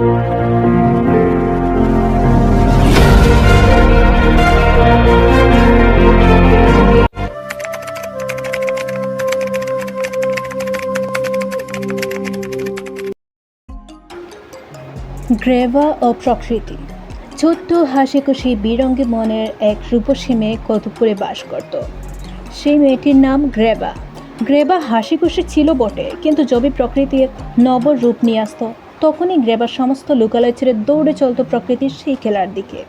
গ্রেভা ও প্রকৃতি। ছোট্ট হাসিখুশি বিরঙ্গি মনের এক রূপসী মেয়ে কতুপুরে বাস করত। সেই মেয়েটির নাম গ্রেবা গ্রেবা হাসিখুশি ছিল বটে, কিন্তু যবে প্রকৃতি নব রূপ নিয়ে আসতো। তখনই গ্রেবার সমস্ত লোকালয় ছেড়ে দৌড়ে চলতো প্রকৃতির সেই খেলার দিকে।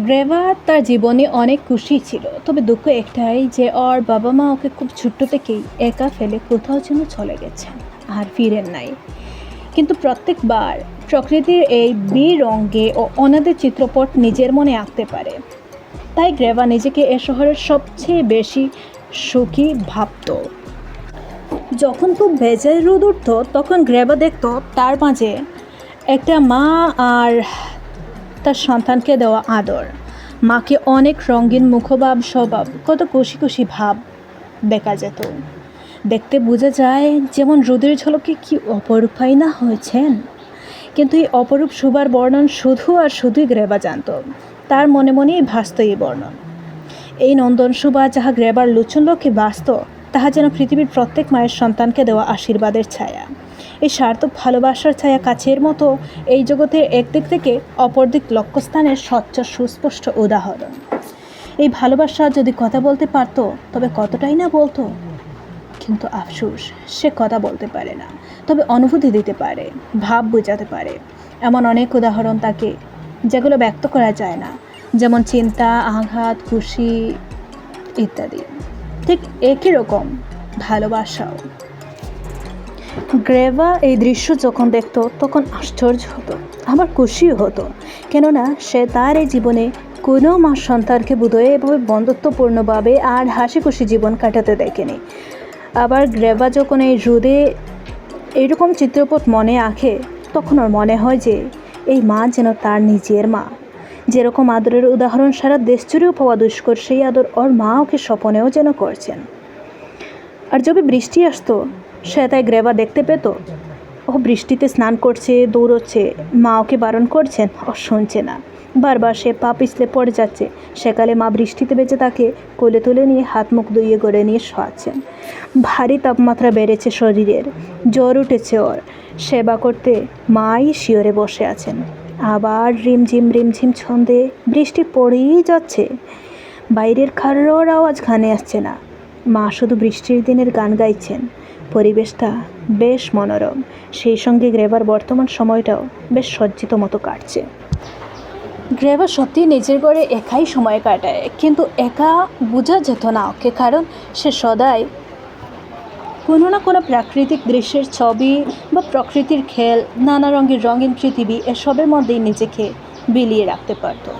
গ্রেভা তার জীবনে অনেক খুশি ছিল, তবে দুঃখ একটাই যে ওর বাবা মা ওকে খুব ছোট্ট থেকেই একা ফেলে কোথাও যেন চলে গেছেন আর ফিরেন নাই। কিন্তু প্রত্যেকবার প্রকৃতির এই বিরঙ্গে ও অনাদের চিত্রপট নিজের মনে আঁকতে পারে। তাই গ্রেভা নিজেকে এ শহরের সবচেয়ে বেশি সুখী ভাবত। যখন খুব ভেজে রোদ উঠত, তখন গ্রেভা দেখত তার মাঝে একটা মা আর তার সন্তানকে দেওয়া আদর। মাকে অনেক রঙিন মুখভাব স্বভাব, কত খুশি খুশি ভাব দেখা যেত। দেখতে বোঝা যায় যেমন রোদের ঝলকে কি অপরূপাই না হয়েছেন। কিন্তু এই অপরূপ সুবার বর্ণন শুধু আর শুধুই গ্রেবা জানত। তার মনে মনেই ভাসত এই বর্ণন। এই নন্দন সুবা যাহা গ্রেবার লোচন লক্ষ্যে বাস্ত তাহা যেন পৃথিবীর প্রত্যেক মায়ের সন্তানকে দেওয়া আশীর্বাদের ছায়া। এই সার্থক ভালোবাসার ছায়া কাছের মতো এই জগতের একদিক থেকে অপরদিক লক্ষ্যস্থানের স্বচ্ছ, সুস্পষ্ট উদাহরণ। এই ভালোবাসা যদি কথা বলতে পারতো, তবে কতটাই না বলতো? কিন্তু আফসোস, সে কথা বলতে পারে না। তবে অনুভূতি দিতে পারে, ভাব বোঝাতে পারে। এমন অনেক উদাহরণ তাকে, যেগুলো ব্যক্ত করা যায় না। যেমন চিন্তা, আঘাত, খুশি ইত্যাদি। ঠিক একই রকম, ভালোবাসাও। গ্রেভা এই দৃশ্য যখন দেখতো, তখন আশ্চর্য হতো আমার খুশিও হতো। কেননা, সে তার এই জীবনে কোনো মা সন্তানকে বোধহয় এভাবে বন্ধুত্বপূর্ণভাবে আর হাসি খুশি জীবন কাটাতে দেখেনি। আবার গ্রেভা যখন এই রোদে এরকম চিত্রপট মনে আঁকে, তখন ওর মনে হয় যে, এই মা যেন তার নিজের মা। যেরকম আদরের উদাহরণ সারা দেশ জুড়েও পাওয়া দুষ্কর, সেই আদর ওর মা ওকে স্বপনেও যেন করছেন। আর যবে বৃষ্টি আসতো, সে তাই গ্রেবা দেখতে পেত। ও বৃষ্টিতে স্নান করছে, দৌড়চ্ছে, মা ওকে বারণ করছেন, ও শুনছে না। বারবার সে পা পিছলে পড়ে যাচ্ছে। সেকালে মা বৃষ্টিতে বেঁচে তাকে কোলে তুলে নিয়ে হাত মুখ ধুইয়ে গড়ে নিয়ে শোয়াচ্ছেন। ভারী তাপমাত্রা বেড়েছে শরীরের। জ্বর উঠেছে ওর। সেবা করতে মাই শিওরে বসে আছেন। আবার রিমঝিম রিমঝিম ছন্দে বৃষ্টি পড়েই যাচ্ছে। বাইরের খারোর আওয়াজ ঘানে আসছে না। মা শুধু বৃষ্টির দিনের গান গাইছেন। পরিবেশটা বেশ মনোরম। সেই সঙ্গে গ্রেভার বর্তমান সময়টাও বেশ সজ্জিত মতো কাটছে। গ্রেভা সত্যি নিজের ঘরে একাই সময় কাটায়, কিন্তু একা বোঝা যেত না ওকে, কারণ সে সদাই কোনো না কোনো প্রাকৃতিক দৃশ্যের ছবি বা প্রকৃতির খেল, নানা রঙের রঙিন পৃথিবী এসবের মধ্যেই নিজেকে বিলিয়ে রাখতে পারতো।